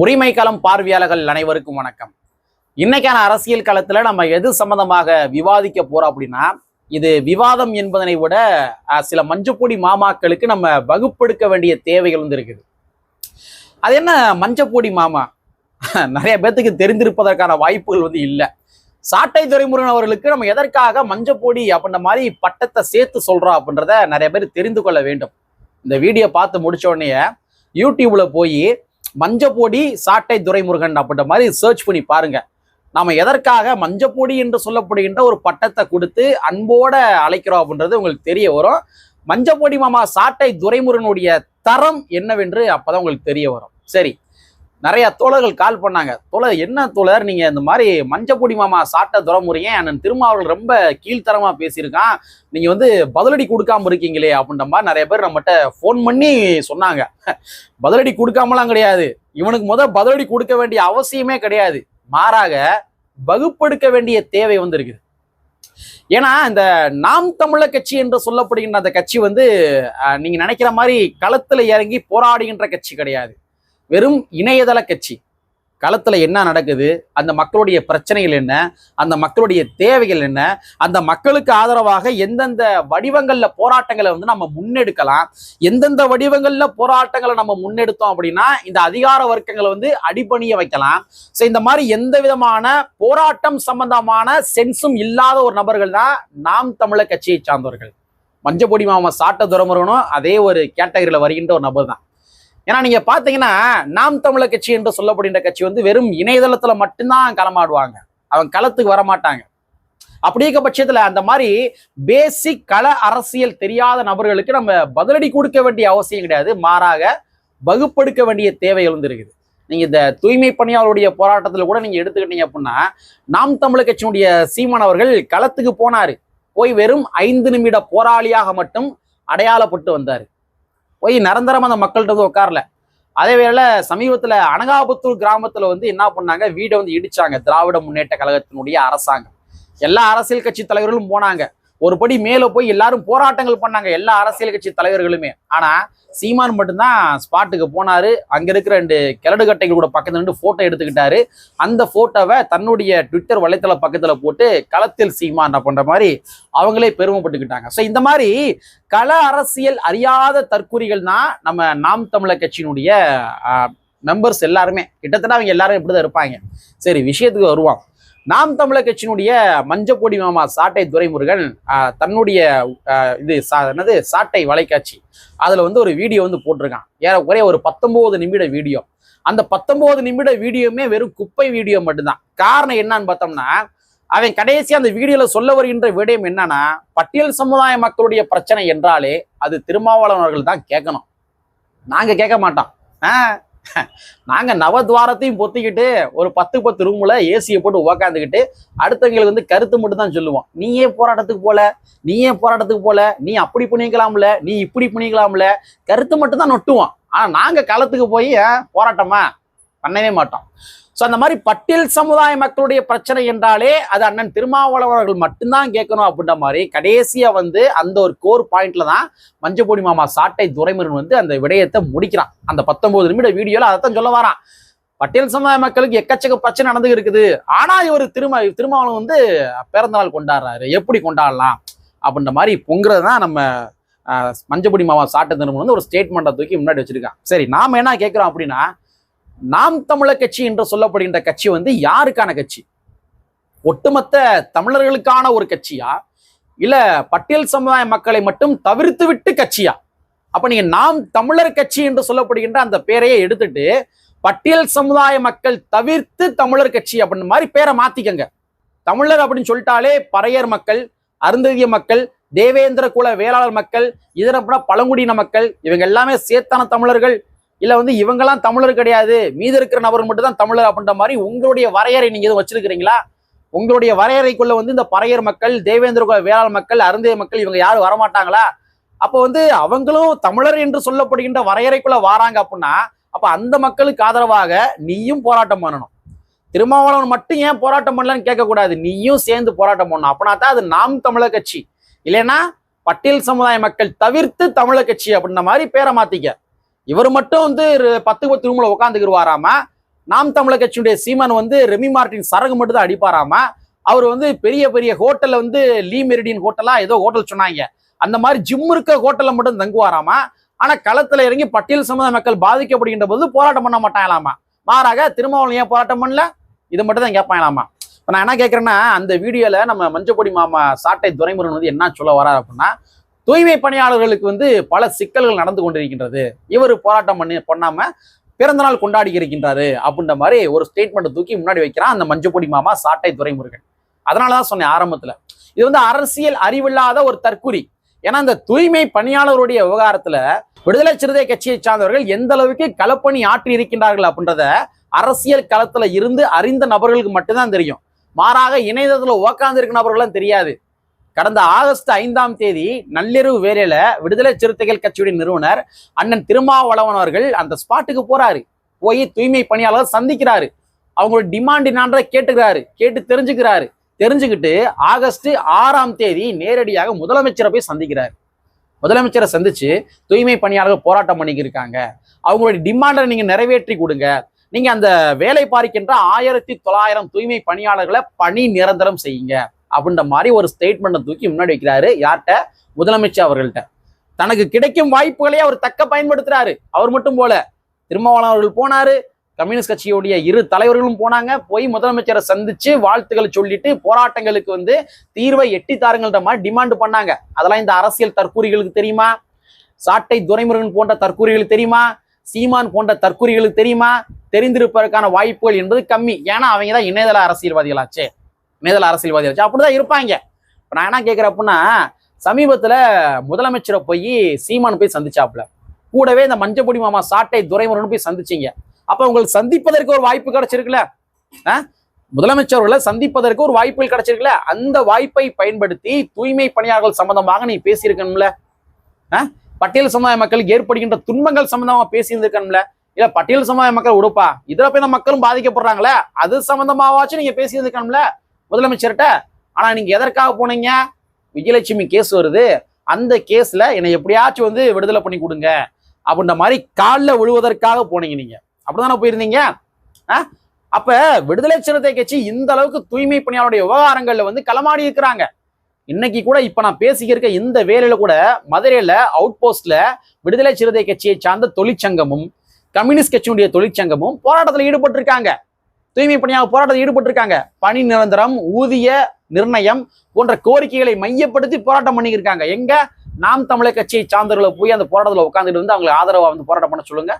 உரிமை களம் பார்வையாளர்கள் அனைவருக்கும் வணக்கம். இன்னைக்கான அரசியல் களத்துல நம்ம எது சம்பந்தமாக விவாதிக்க போறோம் அப்படின்னா இது விவாதம் என்பதனை விட சில மஞ்சப்பொடி மாமாக்களுக்கு நம்ம வகுப்பெடுக்க வேண்டிய தேவைகள் வந்து இருக்குது. அது என்ன மஞ்சப்பொடி மாமா? நிறைய பேர்த்துக்கு தெரிந்திருப்பதற்கான வாய்ப்புகள் வந்து இல்லை. சாட்டை துறைமுருகன் அவர்களுக்கு நம்ம எதற்காக மஞ்சப்பொடி அப்படின்ற மாதிரி பட்டத்தை சேர்த்து சொல்றோம் அப்படின்றத நிறைய பேர் தெரிந்து கொள்ள வேண்டும். இந்த வீடியோ பார்த்து முடிச்ச உடனே யூடியூப்ல போய் மஞ்சப்பொடி சாட்டை துரைமுருகன் அப்படின்ற மாதிரி சர்ச் பண்ணி பாருங்க. நாம எதற்காக மஞ்சப்பொடி என்று சொல்லப்படுகின்ற ஒரு பட்டத்தை கொடுத்து அன்போட அழைக்கிறோம் அப்படின்றது உங்களுக்கு தெரிய வரும். மஞ்சப்பொடி மாமா சாட்டை துரைமுருகனுடைய தரம் என்னவென்று அப்பதான் உங்களுக்கு தெரிய வரும். சரி நிறைய தோழர்கள் கால் பண்ணாங்க. தோழர் என்ன தோழர் நீங்க இந்த மாதிரி மஞ்சப்பொடி மாமா சாட்டை துறமுறீங்க அண்ணன் திருமாவளவன் ரொம்ப கீழ்த்தரமா பேசியிருக்கான். நீங்க வந்து பதிலடி கொடுக்காம இருக்கீங்களே அப்படின்ற மாதிரி நிறைய பேர் நம்மகிட்ட ஃபோன் பண்ணி சொன்னாங்க. பதிலடி கொடுக்காமலாம் கிடையாது. இவனுக்கு முத பதிலடி கொடுக்க வேண்டிய அவசியமே கிடையாது. மாறாக வகுப்படுக்க வேண்டிய தேவை வந்து இருக்குது ஏன்னா இந்த நாம் தமிழர் கட்சி என்று சொல்லப்படுகின்ற அந்த கட்சி வந்து நீங்க நினைக்கிற மாதிரி களத்துல இறங்கி போராடுகின்ற கட்சி கிடையாது. வெறும் இணையதள கட்சி. களத்தில் என்ன நடக்குது? அந்த மக்களுடைய பிரச்சனைகள் என்ன? அந்த மக்களுடைய தேவைகள் என்ன? அந்த மக்களுக்கு ஆதரவாக எந்தெந்த வடிவங்களில் போராட்டங்களை வந்து நம்ம முன்னெடுக்கலாம்? எந்தெந்த வடிவங்களில் போராட்டங்களை நம்ம முன்னெடுத்தோம் அப்படின்னா இந்த அதிகார வர்க்கங்களை வந்து அடிபணிய வைக்கலாம். ஸோ இந்த மாதிரி எந்த விதமான போராட்டம் சம்பந்தமான சென்ஸும் இல்லாத ஒரு நபர்கள் தான் நாம் தமிழர் கட்சியை சார்ந்தவர்கள். மஞ்சப்பொடி மாமா சாட்ட துரமுருகனும் அதே ஒரு கேட்டகரியில் வருகின்ற ஒரு நபர் தான். ஏன்னா நீங்க பாத்தீங்கன்னா நாம் தமிழர் கட்சி என்று சொல்லப்படுகின்ற கட்சி வந்து வெறும் இணையதளத்துல மட்டும்தான் களமாடுவாங்க. அவங்க களத்துக்கு வர மாட்டாங்க அப்படி இருக்க பட்சத்துல அந்த மாதிரி பேசிக் கள அரசியல் தெரியாத நபர்களுக்கு நம்ம பதிலடி கொடுக்க வேண்டிய அவசியம் கிடையாது. மாறாக வகுப்படுக்க வேண்டிய தேவைகள் வந்து இருக்குது நீங்க இந்த தூய்மை பணியாளருடைய போராட்டத்துல கூட நீங்க எடுத்துக்கிட்டீங்க அப்படின்னா நாம் தமிழர் கட்சியினுடைய சீமான் அவர்கள் களத்துக்கு போனாரு. போய் வெறும் ஐந்து நிமிட போராளியாக மட்டும் அடையாளப்பட்டு வந்தாரு. போய் நிரந்தரமாக அந்த மக்கள்கிட்ட வந்து உட்காரல. அதே வேளை சமீபத்தில் அனகாபுத்தூர் கிராமத்தில் வந்து என்ன பண்ணாங்க? வீடை வந்து இடிச்சாங்க. திராவிட முன்னேற்ற கழகத்தினுடைய அரசாங்கம். எல்லா அரசியல் கட்சி தலைவர்களும் போனாங்க. ஒரு படி மேலே போய் எல்லாரும் போராட்டங்கள் பண்ணாங்க எல்லா அரசியல் கட்சி தலைவர்களுமே. ஆனால் சீமான் மட்டும்தான் ஸ்பாட்டுக்கு போனாரு. அங்கே இருக்கிற ரெண்டு கிழடு கட்டைகள் கூட பக்கத்தில் நின்று ஃபோட்டோ எடுத்துக்கிட்டாரு. அந்த ஃபோட்டோவை தன்னுடைய ட்விட்டர் வலைத்தள பக்கத்தில் போட்டு களத்தில் சீமான் அப்படின்ற மாதிரி அவங்களே பெருமைப்பட்டுக்கிட்டாங்க. ஸோ இந்த மாதிரி கள அரசியல் அறியாத தற்கூறிகள் தான் நம்ம நாம் தமிழர் கட்சியினுடைய மெம்பர்ஸ் எல்லாருமே. கிட்டத்தட்ட அவங்க எல்லாரும் இப்படி தான் இருப்பாங்க. சரி விஷயத்துக்கு வருவான் நாம் தமிழர் கட்சியினுடைய மஞ்சப்பொடி மாமா சாட்டை துரைமுருகன் தன்னுடைய இது சா- என்னது சாட்டை வலைக்காட்சி. அதில் வந்து ஒரு வீடியோ வந்து போட்டிருக்கான். ஏறக்குறைய ஒரு பத்தொம்போது நிமிட வீடியோ. அந்த பத்தொம்போது நிமிட வீடியோமே வெறும் குப்பை வீடியோ மட்டும்தான். காரணம் என்னன்னு பார்த்தோம்னா அவன் கடைசி அந்த வீடியோவில் சொல்ல வருகின்ற விடயம் என்னன்னா பட்டியல் சமுதாய மக்களுடைய பிரச்சனை என்றாலே அது திருமாவளவர்கள் தான் கேட்கணும். நாங்கள் கேட்க மாட்டோம். ஆ, நாங்க நவத்வாரத்தையும் பொத்திக்கிட்டு ஒரு பத்து பத்து ரூம்ல ஏசியை போட்டு உக்காந்துக்கிட்டு அடுத்தவங்களுக்கு வந்து கருத்து மட்டும் தான் சொல்லுவோம். நீ ஏன் போராட்டத்துக்கு போல? நீ ஏன் போராட்டத்துக்கு போல? நீ அப்படி பண்ணிக்கலாம்ல? நீ இப்படி பண்ணிக்கலாம்ல? கருத்து மட்டும் தான் நொட்டுவோம். ஆனால் நாங்கள் களத்துக்கு போய் போராட்டமா? பண்ணவே மாட்டோம். ஸோ அந்த மாதிரி பட்டியல் சமுதாய மக்களுடைய பிரச்சனை என்றாலே அது அண்ணன் திருமாவளவர்கள் மட்டும்தான் கேட்கணும் அப்படின்ற மாதிரி கடைசியாக வந்து அந்த ஒரு கோர் பாயிண்ட்ல தான் மஞ்சப்பொடி மாமா சாட்டை துரைமுருகன் வந்து அந்த விடயத்தை முடிக்கிறான். அந்த பத்தொன்பது நிமிட வீடியோல அதைத்தான் சொல்ல வரான். பட்டியல் சமுதாய மக்களுக்கு எக்கச்சக்க பிரச்சனை நடந்து இருக்குது. ஆனால் இவர் திரும திருமாவளவன் வந்து பிறந்தநாள் கொண்டாடுறாரு. எப்படி கொண்டாடலாம் அப்படின்ற மாதிரி பொங்குறது தான் நம்ம மஞ்சப்பொடி மாமா சாட்டை திருமணம் வந்து ஒரு ஸ்டேட்மெண்ட்டை தூக்கி முன்னாடி வச்சிருக்கான். சரி நாம என்ன கேட்குறோம் அப்படின்னா நாம் தமிழர் கட்சி என்று சொல்லப்படுகின்ற கட்சி வந்து யாருக்கான கட்சி? ஒட்டுமொத்த தமிழர்களுக்கான ஒரு கட்சியா? இல்ல பட்டியல் சமுதாய மக்களை மட்டும் தவிர்த்து விட்டு கட்சியா? அப்ப நீங்க நாம் தமிழர் கட்சி என்று சொல்லப்படுகின்ற அந்த பேரையே எடுத்துட்டு பட்டியல் சமுதாய மக்கள் தவிர்த்து தமிழர் கட்சி அப்படின்னு மாதிரி பேரை மாத்திக்கங்க. தமிழர் அப்படின்னு சொல்லிட்டாலே பறையர் மக்கள் அருந்ததிய மக்கள் தேவேந்திர குல வேளாளர் மக்கள் இதரப்பட பழங்குடியின மக்கள் இவங்க எல்லாமே சேத்தான தமிழர்கள் இல்ல வந்து இவங்கெல்லாம் தமிழர் கிடையாது. மீதி இருக்கிற நபர் மட்டும் தான் தமிழர் அப்படின்ற மாதிரி உங்களுடைய வரையறை நீங்க எதுவும் வச்சிருக்கிறீங்களா? உங்களுடைய வரையறைக்குள்ள வந்து இந்த பறையர் மக்கள் தேவேந்திர குல மக்கள் அருந்தைய மக்கள் இவங்க யாரும் வரமாட்டாங்களா? அப்போ வந்து அவங்களும் தமிழர் என்று சொல்லப்படுகின்ற வரையறைக்குள்ள வாராங்க அப்படின்னா அப்ப அந்த மக்களுக்கு ஆதரவாக நீயும் போராட்டம் பண்ணணும். திருமாவளவன் மட்டும் ஏன் போராட்டம் பண்ணலன்னு கேட்கக்கூடாது. நீயும் சேர்ந்து போராட்டம் பண்ணணும். அப்படின்னா தான் அது நாம் தமிழர் கட்சி. இல்லைன்னா பட்டியல் சமுதாய மக்கள் தவிர்த்து தமிழர் கட்சி அப்படின்ற மாதிரி பேரை மாத்திக்க. இவர் மட்டும் வந்து ஒரு பத்து பத்து ரூம்ல உட்காந்துக்கிருவாராம நாம் தமிழர் கட்சியுடைய சீமான் வந்து ரெமி மார்ட்டின் சரகு மட்டும் தான் அடிப்பாராம அவர் வந்து பெரிய பெரிய ஹோட்டல்ல வந்து லீ மெரிடியன் ஹோட்டலா ஏதோ ஹோட்டல் சொன்னாங்க. அந்த மாதிரி ஜிம் இருக்க ஹோட்டல்ல மட்டும் தங்குவாராமா ஆனா களத்துல இறங்கி பட்டியல் சமுதாய மக்கள் பாதிக்கப்படுகின்ற போது போராட்டம் பண்ண மாட்டாங்களாமா? மாறாக திருமாவளவன் ஏன் போராட்டம் பண்ணல? இது மட்டும் தான் கேட்பாங்களாமா? இப்ப நான் என்ன கேட்கறேன்னா அந்த வீடியோல நம்ம மஞ்சப்பொடி மாமா சாட்டை துரைமுருகன் வந்து என்ன சொல்ல வரார் அப்படின்னா தூய்மை பணியாளர்களுக்கு வந்து பல சிக்கல்கள் நடந்து கொண்டிருக்கின்றது. இவர் போராட்டம் பண்ணி பண்ணாம பிறந்த நாள் கொண்டாடி இருக்கின்றாரு அப்படின்ற மாதிரி ஒரு ஸ்டேட்மெண்ட் தூக்கி முன்னாடி வைக்கிறான் அந்த மஞ்சப்பொடி மாமா சாட்டை துரைமுருகன். அதனாலதான் சொன்னேன் ஆரம்பத்துல. இது வந்து அரசியல் அறிவில்லாத ஒரு தற்குறி ஏன்னா இந்த தூய்மை பணியாளருடைய விவகாரத்துல விடுதலை சிறுத்தை கட்சியை சார்ந்தவர்கள் எந்த அளவுக்கு களப்பணி ஆற்றி இருக்கின்றார்கள் அப்படின்றத அரசியல் களத்துல இருந்து அறிந்த நபர்களுக்கு மட்டும்தான் தெரியும். மாறாக இணையதளத்துல உக்காந்து இருக்க நபர்களும் தெரியாது. கடந்த ஆகஸ்ட் ஐந்தாம் தேதி நள்ளிரவு வேலையில விடுதலை சிறுத்தைகள் கட்சியுடைய நிறுவனர் அண்ணன் திருமாவளவன் அவர்கள் அந்த ஸ்பாட்டுக்கு போறாரு. போய் தூய்மை பணியாளர் சந்திக்கிறாரு. அவங்களோட டிமாண்ட் என்னன்றதை கேட்டுக்கிறாரு. கேட்டு தெரிஞ்சுக்கிறாரு. தெரிஞ்சுக்கிட்டு ஆகஸ்ட் ஆறாம் தேதி நேரடியாக முதலமைச்சரை போய் சந்திக்கிறார். முதலமைச்சரை சந்திச்சு தூய்மை பணியாளர்கள் போராட்டம் பண்ணிக்கிருக்காங்க அவங்களுடைய டிமாண்டை நீங்க நிறைவேற்றி கொடுங்க. நீங்க அந்த வேலை பார்க்கின்ற ஆயிரத்தி தொள்ளாயிரம் தூய்மை பணியாளர்களை பணி நிரந்தரம் செய்யுங்க. அப்படின்ற மாதிரி ஒரு ஸ்டேட்மெண்ட்டை தூக்கி முன்னாடி வைக்கிறாரு. யார்கிட்ட? முதலமைச்சர் அவர்கள்ட்ட. தனக்கு கிடைக்கும் வாய்ப்புகளை அவர் தக்க பயன்படுத்துறாரு. அவர் மட்டும் போல. திருமாவளவன் அவர்கள் போனாரு. கம்யூனிஸ்ட் கட்சியுடைய இரு தலைவர்களும் போனாங்க. போய் முதலமைச்சரை சந்திச்சு வாழ்த்துக்களை சொல்லிட்டு போராட்டங்களுக்கு வந்து தீர்வை எட்டி தாருங்கள்ன்ற மாதிரி டிமாண்ட் பண்ணாங்க. அதெல்லாம் இந்த அரசியல் தற்கூறிகளுக்கு தெரியுமா? சாட்டை துரைமுருகன் போன்ற தற்கூறிகளுக்கு தெரியுமா? சீமான் போன்ற தற்கூறிகளுக்கு தெரியுமா? தெரிந்திருப்பதற்கான வாய்ப்புகள் என்பது கம்மி. ஏன்னா அவங்க தான் இணையதள அரசியல்வாதிகளாச்சே. இணையதள அரசியல்வாதிகளாச்சு அப்படிதான் இருப்பாங்க. இப்போ நான் என்ன கேட்கிறேன் அப்படின்னா சமீபத்துல முதலமைச்சரை போய் சீமான் போய் சந்திச்சாப்புல. கூடவே இந்த மஞ்சப்பொடி மாமா சாட்டை துரைமுருகன் போய் சந்திச்சீங்க. அப்போ உங்களுக்கு சந்திப்பதற்கு ஒரு வாய்ப்பு கிடைச்சிருக்குல்ல? ஆ? முதலமைச்சர்களை சந்திப்பதற்கு ஒரு வாய்ப்புகள் கிடைச்சிருக்குல்ல? அந்த வாய்ப்பை பயன்படுத்தி தூய்மை பணியாளர்கள் சம்பந்தமாக நீ பேசியிருக்கணும்ல? ஆ? பட்டியல் சமுதாய மக்களுக்கு ஏற்படுகின்ற துன்பங்கள் சம்பந்தமாக பேசியிருந்திருக்கணும்ல? இல்ல பட்டியல் சமுதாய மக்கள் உடுப்பா? இதுல போய் நம்ம மக்களும் பாதிக்கப்படுறாங்களே? அது சம்பந்தமாவாச்சும் நீங்க பேசியிருந்துக்கணும்ல முதலமைச்சர்கிட்ட ஆனால் நீங்கள் எதற்காக போனீங்க? விஜயலட்சுமி கேஸ் வருது. அந்த கேஸில் என்னை எப்படியாச்சும் வந்து விடுதலை பண்ணி கொடுங்க. அப்படின்ற மாதிரி காலில் விழுவதற்காக போனீங்க நீங்கள் அப்படிதானே போயிருந்தீங்க? ஆ? அப்போ விடுதலை சிறுத்தை கட்சி இந்த அளவுக்கு தூய்மை பணியாளருடைய விவகாரங்களில் வந்து களமாடி இருக்கிறாங்க. இன்னைக்கு கூட இப்போ நான் பேசிக்கிருக்க இந்த வேலையில கூட மதுரையில் அவுட் போஸ்ட்ல விடுதலை சிறுத்தை கட்சியை சார்ந்த தொழிற்சங்கமும் கம்யூனிஸ்ட் கட்சியினுடைய தொழிற்சங்கமும் போராட்டத்தில் ஈடுபட்டிருக்காங்க. தூய்மை பணியாக போராட்டத்தில் ஈடுபட்டிருக்காங்க. பணி நிரந்தரம் ஊதிய நிர்ணயம் போன்ற கோரிக்கைகளை மையப்படுத்தி போராட்டம் பண்ணியிருக்காங்க எங்க? நாம் தமிழர் கட்சியை சார்ந்தவர்களை போய் அந்த போராட்டத்தில் உட்காந்துட்டு வந்து அவங்களை ஆதரவாக வந்து போராட்டம் பண்ண சொல்லுங்க.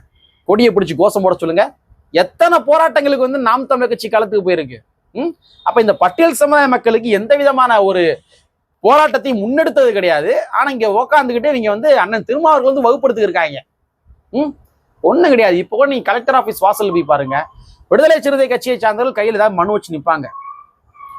கொடியை பிடிச்சி கோஷம் போட சொல்லுங்க. எத்தனை போராட்டங்களுக்கு வந்து நாம் தமிழர் கட்சி காலத்துக்கு போயிருக்கு? ம்? அப்ப இந்த பட்டியல் சமுதாய மக்களுக்கு எந்த விதமான ஒரு போராட்டத்தையும் முன்னெடுத்தது கிடையாது. ஆனா இங்க உக்காந்துக்கிட்டு நீங்க வந்து அண்ணன் திருமாவர்கள் வந்து வகுப்படுத்திருக்காங்க ம்? ஒன்றும் கிடையாது. இப்போ கூட நீங்கள் கலெக்டர் ஆஃபீஸ் வாசல் போய் பாருங்க. விடுதலை சிறுத்தை கட்சியை சார்ந்தவர்கள் கையில் ஏதாவது மனு வச்சு நிற்பாங்க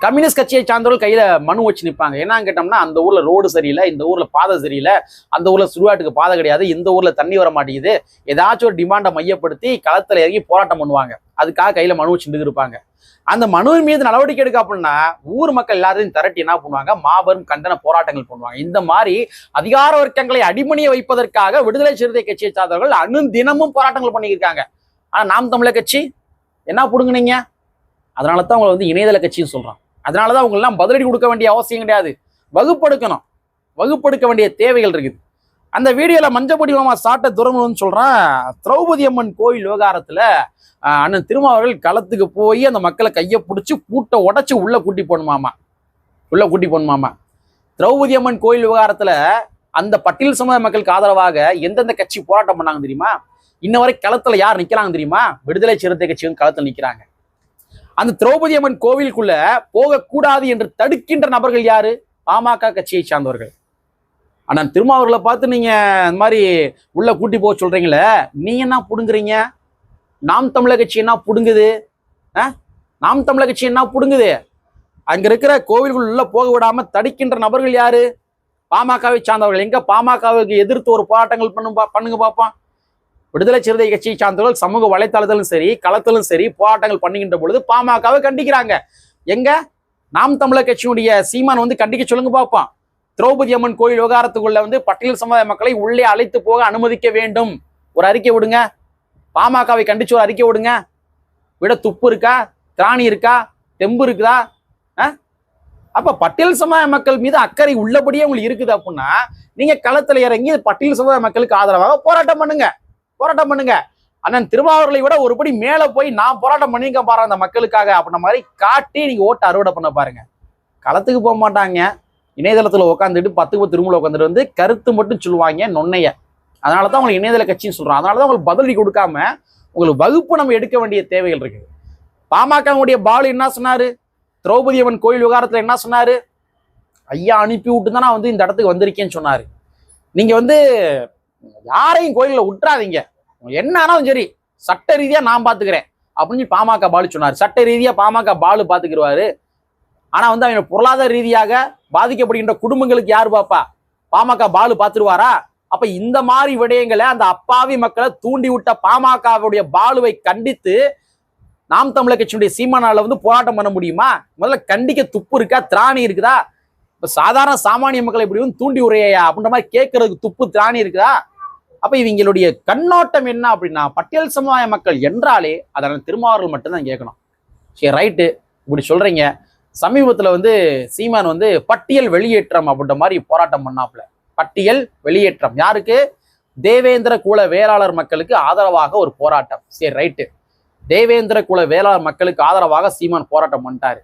கம்யூனிஸ்ட் கட்சியை சார்ந்தவர்கள் கையில மனு வச்சு நிற்பாங்க என்னன்னு கேட்டோம்னா அந்த ஊர்ல ரோடு சரியில்லை இந்த ஊர்ல பாதை சரியில்லை அந்த ஊர்ல சுடுகாட்டுக்கு பாதை கிடையாது இந்த ஊர்ல தண்ணி வர மாட்டேங்குது ஏதாச்சும் ஒரு டிமாண்டை மையப்படுத்தி களத்துல இறங்கி போராட்டம் பண்ணுவாங்க. அதுக்காக கையில மனு வச்சுட்டு இருப்பாங்க. அந்த மனுவின் மீது நடவடிக்கை எடுக்க அப்படின்னா ஊர் மக்கள் எல்லாரையும் திரட்டி என்ன பண்ணுவாங்க? மாபெரும் கண்டன போராட்டங்கள் பண்ணுவாங்க. இந்த மாதிரி அதிகார வர்க்கங்களை அடிமணிய வைப்பதற்காக விடுதலை சிறுத்தை கட்சியை சார்ந்தவர்கள் அணு தினமும் போராட்டங்கள் பண்ணியிருக்காங்க ஆனா நாம் தமிழர் கட்சி என்ன பிடுங்கினீங்க? அதனால தான் உங்களை வந்து இணையதள கட்சின்னு சொல்கிறான் அதனால தான் உங்களெல்லாம் பதிலடி கொடுக்க வேண்டிய அவசியம் கிடையாது. வகுப்படுக்கணும். வகுப்படுக்க வேண்டிய தேவைகள் இருக்குது. அந்த வீடியோல மஞ்சப்பொடி மாமா சாட்ட துறமுன்னு சொல்றான் திரௌபதி அம்மன் கோயில் விவகாரத்துல அண்ணன் திருமாவர்கள் களத்துக்கு போய் அந்த மக்களை கையை பிடிச்சி பூட்டை உடச்சி உள்ள கூட்டி போகணுமாமா உள்ள கூட்டி போகணுமாமா திரௌபதி அம்மன் கோயில் விவகாரத்துல அந்த பட்டியல் சமுதாய மக்களுக்கு ஆதரவாக எந்தெந்த கட்சி போராட்டம் பண்ணாங்க தெரியுமா? இன்ன வரை களத்துல யார் நிக்கிறாங்க தெரியுமா? விடுதலை சிறுத்தை கட்சி வந்து களத்துல நிக்கிறாங்க. அந்த திரௌபதி அம்மன் கோவிலுக்குள்ள போகக்கூடாது என்று தடுக்கின்ற நபர்கள் யாரு? பாமக கட்சியை சார்ந்தவர்கள். ஆனால் திருமாவர்களை பார்த்து நீங்க இந்த மாதிரி உள்ள கூட்டி போக சொல்றீங்களே நீங்க என்ன புடுங்குறீங்க? நாம் தமிழர் கட்சி என்ன புடுங்குது? ஆ? நாம் தமிழக கட்சி என்ன புடுங்குது? அங்க இருக்கிற கோவில்கள் உள்ள போக விடாம தடுக்கின்ற நபர்கள் யாரு? பாமகவை சார்ந்தவர்கள். எங்க பாமகவுக்கு எதிர்த்து ஒரு போராட்டங்கள் பண்ணு பண்ணுங்க பார்ப்பான் விடுதலை சிறுத்தை கட்சியை சார்ந்தவர்கள் சமூக வலைத்தளத்திலும் சரி களத்திலும் சரி போராட்டங்கள் பண்ணுகின்ற பொழுது பாமகவை கண்டிக்கிறாங்க. எங்க? நாம் தமிழர் கட்சியுடைய சீமான் வந்து கண்டிக்க சொல்லுங்க பார்ப்போம். திரௌபதி அம்மன் கோயில் விவகாரத்துக்குள்ள வந்து பட்டியல் சமுதாய மக்களை உள்ளே அழைத்து போக அனுமதிக்க வேண்டும். ஒரு அறிக்கை விடுங்க. பாமகவை கண்டிச்சு ஒரு அறிக்கை விடுங்க. விட துப்பு இருக்கா? திராணி இருக்கா? தெம்பு இருக்குதா? அப்ப பட்டியல் சமுதாய மக்கள் மீது அக்கறை உள்ளபடியே உங்களுக்கு இருக்குது அப்படின்னா நீங்க களத்துல இறங்கி பட்டியல் சமுதாய மக்களுக்கு ஆதரவாக போராட்டம் பண்ணுங்க. போராட்டம் பண்ணுங்க. அண்ணன் திருமாவர்களை விட ஒருபடி மேல போய் நான் போராட்டம் பண்ணிக்க பாரு அந்த மக்களுக்காக அப்படின்ற மாதிரி காட்டி நீங்க ஓட்டு அறுவடை பண்ண பாருங்க. களத்துக்கு போக மாட்டாங்க. இணையதளத்துல உட்காந்துட்டு பத்துக்கு பத்து ரூம்ல உட்காந்துட்டு வந்து கருத்து மட்டும் சொல்லுவாங்க நொன்னைய அதனால தான் உங்களுக்கு இணையதள கட்சின்னு சொல்றோம். அதனால தான் உங்களுக்கு பதிலடி கொடுக்காம உங்களுக்கு வகுப்பு நம்ம எடுக்க வேண்டிய தேவைகள் இருக்கு. பாமகவுடைய பாலு என்ன சொன்னாரு? திரௌபதி அம்மன் கோயில் விவகாரத்துல என்ன சொன்னாரு? ஐயா அனுப்பி விட்டு தான் நான் வந்து இந்த இடத்துக்கு வந்திருக்கேன்னு சொன்னாரு. நீங்க வந்து யாரையும் கோயிலில் விட்டுறாதீங்க என்ன ஆனாலும் சரி சட்ட ரீதியாக நான் பார்த்துக்கிறேன் அப்படின்னு பாமக பாலு சொன்னார். சட்ட ரீதியாக பாமக பாலு பார்த்துக்கிடுவாரு ஆனால் வந்து அவங்க பொருளாதார ரீதியாக பாதிக்கப்படுகின்ற குடும்பங்களுக்கு யார் பாப்பா? பாமக பாலு பார்த்துருவாரா அப்ப இந்த மாதிரி விடயங்களை அந்த அப்பாவி மக்களை தூண்டி விட்ட பாமகவுடைய பாலுவை கண்டித்து நாம் தமிழர் கட்சியினுடைய சீமானால வந்து போராட்டம் பண்ண முடியுமா? முதல்ல கண்டிக்க துப்பு இருக்கா? திராணி இருக்குதா? இப்ப சாதாரண சாமானிய மக்களை இப்படி வந்து தூண்டி உரையா அப்படின்ற மாதிரி கேட்கறதுக்கு துப்பு திராணி இருக்குதா? அப்ப இவங்களுடைய கண்ணோட்டம் என்ன அப்படின்னா பட்டியல் சமுதாய மக்கள் என்றாலே அதனை திருமாவர்கள் மட்டும்தான் கேட்கணும். சரி ரைட்டு இப்படி சொல்றீங்க. சமீபத்துல வந்து சீமான் வந்து பட்டியல் வெளியேற்றம் அப்படின்ற மாதிரி போராட்டம் பண்ணாப்புல. பட்டியல் வெளியேற்றம். யாருக்கு? தேவேந்திர குல வேளாளர் மக்களுக்கு ஆதரவாக ஒரு போராட்டம். சரி ரைட்டு தேவேந்திர குல வேளாளர் மக்களுக்கு ஆதரவாக சீமான் போராட்டம் பண்ணிட்டாரு.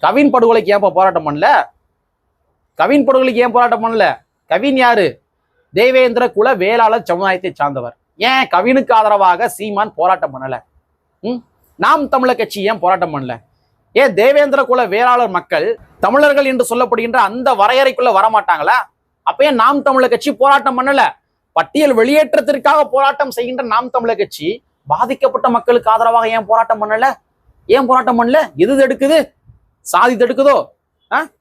கவின் படுகொலைக்கு ஏன் போராட்டம் பண்ணல? கவின் படுகொலைக்கு ஏன் போராட்டம் பண்ணல? கவின் யாரு? தேவேந்திர குல வேளாளர் சமுதாயத்தை சார்ந்தவர். ஏன் கவினுக்கு ஆதரவாக சீமான் போராட்டம் பண்ணல? ம்? நாம் தமிழர் கட்சி ஏன் போராட்டம் பண்ணல? ஏன் தேவேந்திர குல வேளாளர் மக்கள் தமிழர்கள் என்று சொல்லப்படுகின்ற அந்த வரையறைக்குள்ள வரமாட்டாங்களா? அப்ப ஏன் நாம் தமிழர் கட்சி போராட்டம் பண்ணல? பட்டியல் வெளியேற்றத்திற்காக போராட்டம் செய்கின்ற நாம் தமிழர் கட்சி பாதிக்கப்பட்ட மக்களுக்கு ஆதரவாக ஏன் போராட்டம் பண்ணல? ஏன் போராட்டம் பண்ணல? எது தடுக்குது சாதி தடுக்குதோ?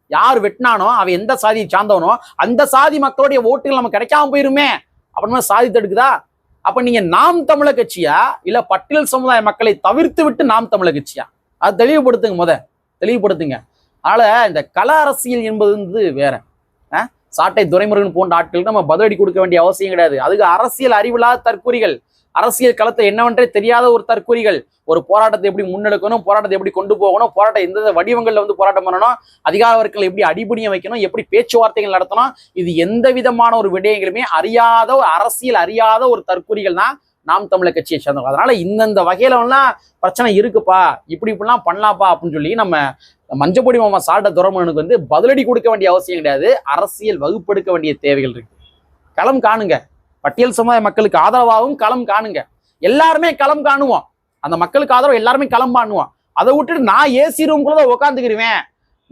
யார் வெட்டினானோ அவன் எந்த சாதியை சார்ந்தவனோ அந்த சாதி மக்களுடைய ஓட்டுகள் நமக்கு கிடைக்காம போயிருமே. அப்படின்னா சாதி தடுக்குதா? அப்ப நீங்க நாம் தமிழர் கட்சியா இல்ல பட்டியல் சமுதாய மக்களை தவிர்த்து விட்டு நாம் தமிழ கட்சியா? அது தெளிவுபடுத்துங்க முத. தெளிவுபடுத்துங்க. அதனால இந்த கல அரசியல் என்பது வந்து வேற. ஆ? சாட்டை துரைமுருகன் போன்ற ஆட்களுக்கு நம்ம பதிலடி கொடுக்க வேண்டிய அவசியம் கிடையாது. அதுக்கு அரசியல் அறிவில்லாத தற்கூறிகள். அரசியல் களத்தை என்னவென்றே தெரியாத ஒரு தற்கூறிகள் ஒரு போராட்டத்தை எப்படி முன்னெடுக்கணும் போராட்டத்தை எப்படி கொண்டு போகணும் போராட்டம் எந்த வடிவங்களில் வந்து போராட்டம் பண்ணணும் அதிகார வர்க்கங்களை எப்படி அடிபணிய வைக்கணும் எப்படி பேச்சுவார்த்தைகள் நடத்தணும் இது எந்த விதமான ஒரு விடயங்களுமே அறியாத ஒரு அரசியல் அறியாத ஒரு தற்கூறிகள் தான் நாம் தமிழர் கட்சியை சேர்ந்தவங்க. அதனால இந்தந்த வகையில எல்லாம் பிரச்சனை இருக்குப்பா இப்படி இப்படிலாம் பண்ணலாம்ப்பா அப்படின்னு சொல்லி நம்ம மஞ்சப்பொடி மாமா சால்ட துரமனுக்கு வந்து பதிலடி கொடுக்க வேண்டிய அவசியம் கிடையாது. அரசியல் வகுப்பெடுக்க வேண்டிய தேவைகள் இருக்கு. களம் காணுங்க. பட்டியல் சமுதாய மக்களுக்கு ஆதரவாகவும் களம் காணுங்க. எல்லாருமே களம் காணுவோம். அந்த மக்களுக்கு ஆதரவு எல்லாருமே களம் காணுவோம். அதை விட்டுட்டு நான் ஏசி ரூம்குள்ள தான் உட்காந்துக்கிருவேன்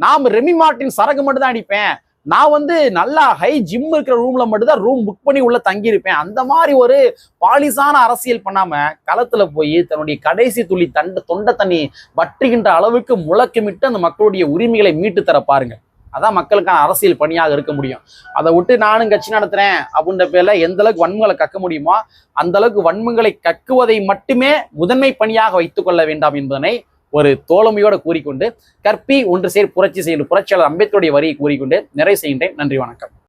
நான் ரெமி மார்ட்டின் சரக்கு மட்டும் தான் அடிப்பேன். நான் வந்து நல்லா ஹை ஜிம் இருக்கிற ரூம்ல மட்டும் தான் ரூம் புக் பண்ணி உள்ள தங்கியிருப்பேன். அந்த மாதிரி ஒரு பாலிசான அரசியல் பண்ணாம களத்துல போய் தன்னுடைய கடைசி துளி தண்ட தொண்டை தண்ணி வற்றுகின்ற அளவுக்கு முழக்கமிட்டு அந்த மக்களுடைய உரிமைகளை மீட்டு தர பாருங்க. அதான் மக்களுக்கான அரசியல் பணியாக இருக்க முடியும். அதை விட்டு நானும் கட்சி நடத்துறேன் அப்படின்ற பேர்ல எந்த அளவுக்கு வன்மங்களை கக்க முடியுமோ அந்த அளவுக்கு வன்மங்களை கக்குவதை மட்டுமே முதன்மை பணியாக வைத்துக் கொள்ள வேண்டாம் என்பதனை ஒரு தோழமையோடு கூறிக்கொண்டு கற்பி ஒன்று சேர் புரட்சி செய்யும் புரட்சியாளர் அம்பேத்கருடைய வரியை கூறிக்கொண்டு நிறைவு செய்கின்றேன். நன்றி வணக்கம்.